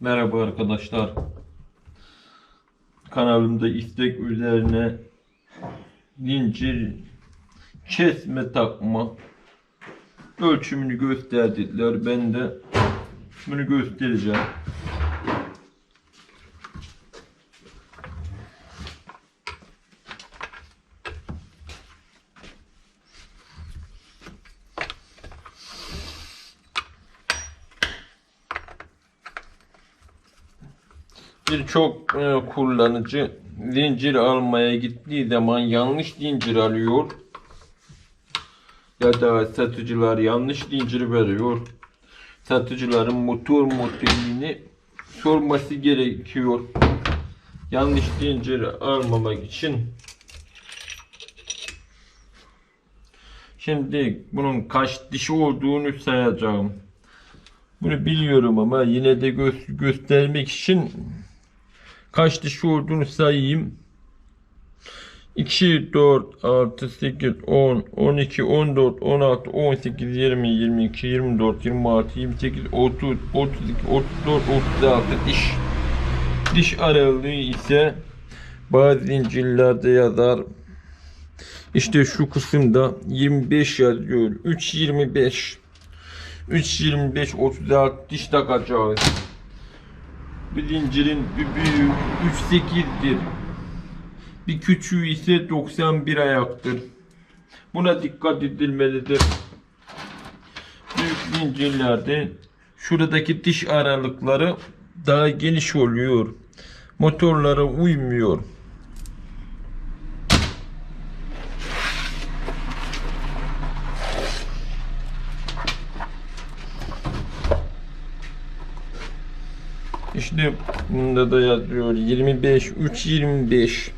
Merhaba arkadaşlar. Kanalımda istek üzerine zincir kesme takma ölçümünü gösterdiler. Ben de bunu göstereceğim. Birçok e, kullanıcı zincir almaya gittiği zaman yanlış zincir alıyor. Ya da satıcılar yanlış zincir veriyor. Satıcıların motor modelini sorması gerekiyor. Yanlış zincir almamak için. Şimdi bunun kaç dişi olduğunu sayacağım. Bunu biliyorum ama yine de gö- göstermek için kaç dişi olduğunu sayayım. 2, 4, 6, 8, 10, 12, 14, 16, 18, 20, 22, 24, 26, 28, 30, 32, 34, 36 diş. Diş aralığı ise bazı zincirlerde yazar. İşte şu kısımda 25 yazıyor. 3, 25. 3, 25, 36 diş takacağız. Bu zincirin bir büyüğü 3, 8'dir. Bir küçüğü ise 91 ayaktır. Buna dikkat edilmelidir. Büyük zincirlerde şuradaki diş aralıkları daha geniş oluyor. Motorlara uymuyor. İşte bunda da yazıyor. 25 3 25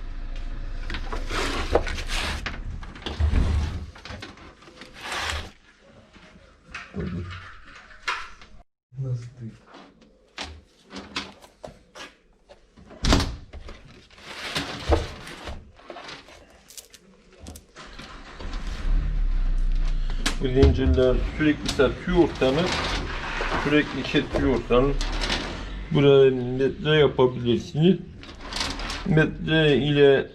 Bu zincirler sürekli satıyorsanız sürekli kesiyorsanız buraya metre yapabilirsiniz. Metre ile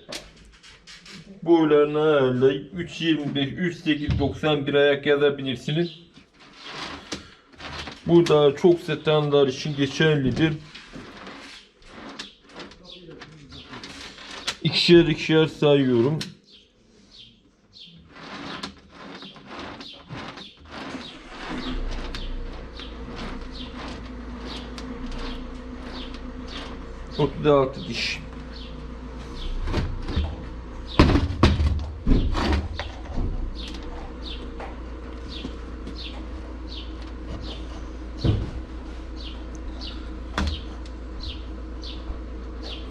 boylarını ayarlayıp 3.25, 3.891 ayak yazabilirsiniz. Bu da çok satanlar için geçerlidir. İkişer ikişer sayıyorum. Otuz altı diş.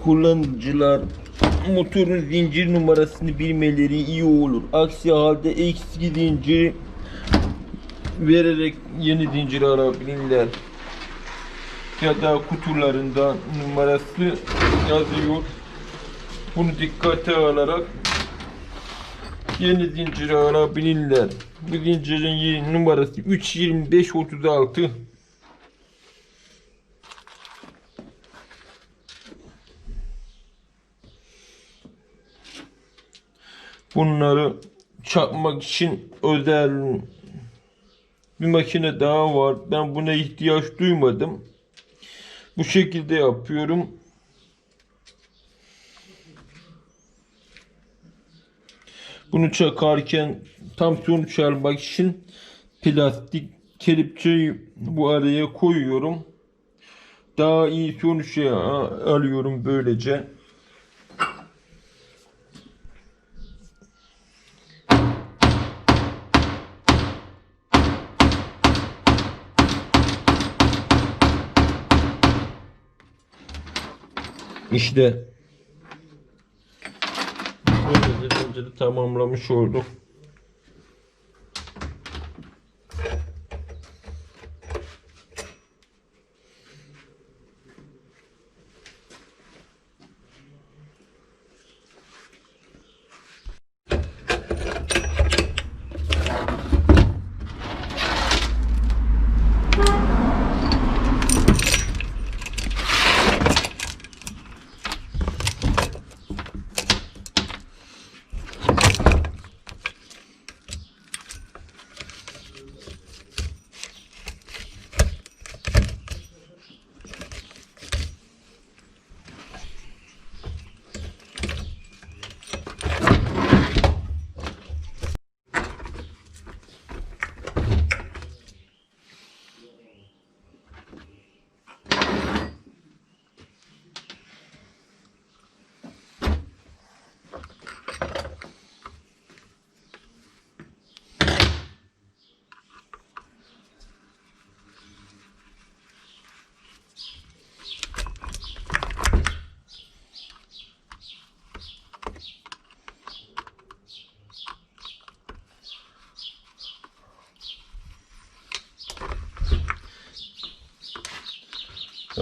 Kullanıcılar motorun zincir numarasını bilmeleri iyi olur. Aksi halde eski zinciri vererek yeni zincir alabilirler. Ya da kutularında numarası yazıyor. Bunu dikkate alarak yeni zinciri alabilirler. Bu zincirin numarası 32536. Bunları çakmak için özel bir makine daha var. Ben buna ihtiyaç duymadım. Bu şekilde yapıyorum. Bunu çakarken tam sonuç almak için plastik kelepçeyi bu araya koyuyorum. Daha iyi sonuç alıyorum böylece. İşte böylece tamamlamış olduk.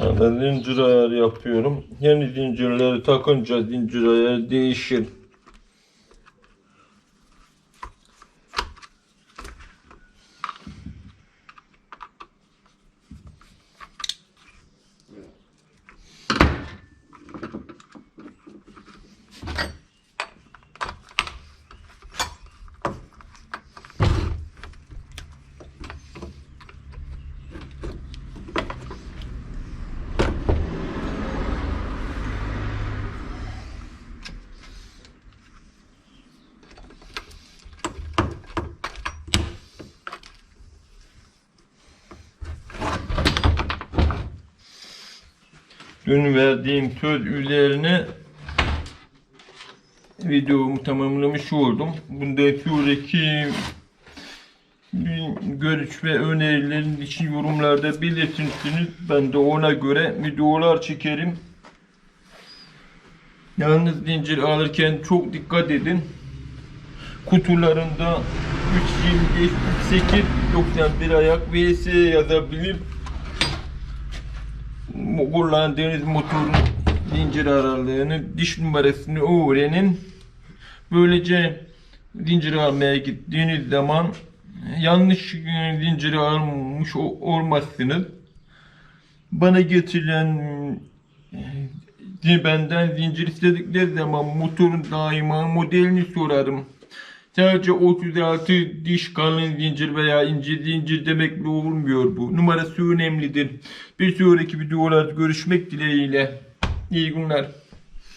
Anda zincir ayarı yapıyorum. Yeni zincirleri takınca zincir ayarı değişir. Dün verdiğim söz üzerine videomu tamamlamış oldum. Bundan sonraki görüş ve önerilerin için yorumlarda belirtirsiniz. Ben de ona göre videolar çekerim. Yalnız zincir alırken çok dikkat edin. Kutularında 325, 38, 91 ayak vs yazabilir. Kullandığınız motorun zincir aralığını, diş numarasını öğrenin. Böylece zincir almaya gittiğiniz zaman yanlış zinciri almış olmazsınız. Bana getirilen e, benden zincir istedikleri zaman motorun daima modelini sorarım. Sadece 36 diş kalın zincir veya ince zincir demekle olmuyor bu. Numarası önemlidir. Bir sonraki videolarda görüşmek dileğiyle. İyi günler.